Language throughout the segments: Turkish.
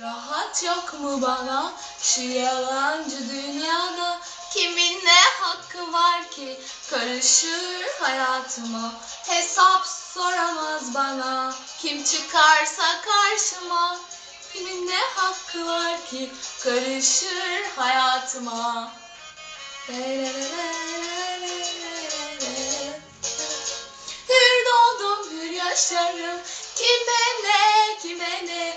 Rahat yok mu bana? Şu yalancı dünyada Kimin ne hakkı var ki? Karışır hayatıma Hesap soramaz bana. Kim çıkarsa karşıma Kimin ne hakkı var ki? Karışır hayatıma. Hür doğdum hür yaşarım. Kime ne kime ne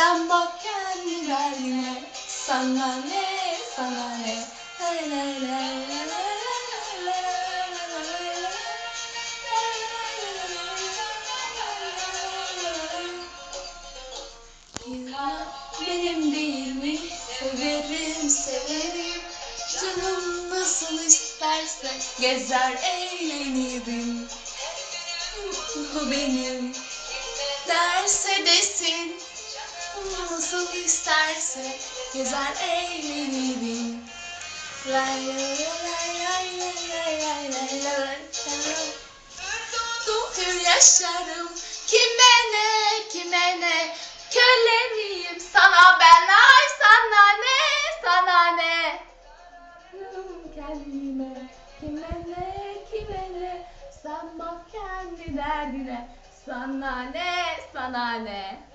Sen bak kendi derdine Sana ne sana ne lay. Dünya benim değil mi? Severim severim Canım nasıl isterse Gezer eğlenirim Bu benim Derse desin nasıl isterse gezer eğlenirim. Lay lay lay lay lay lay lay Doğur yaşarım kime ne kime ne? Köle miyim sana ben ay sana ne sana ne? Kendime kime ne kime ne? Sanma kendi derdine sana ne sana ne?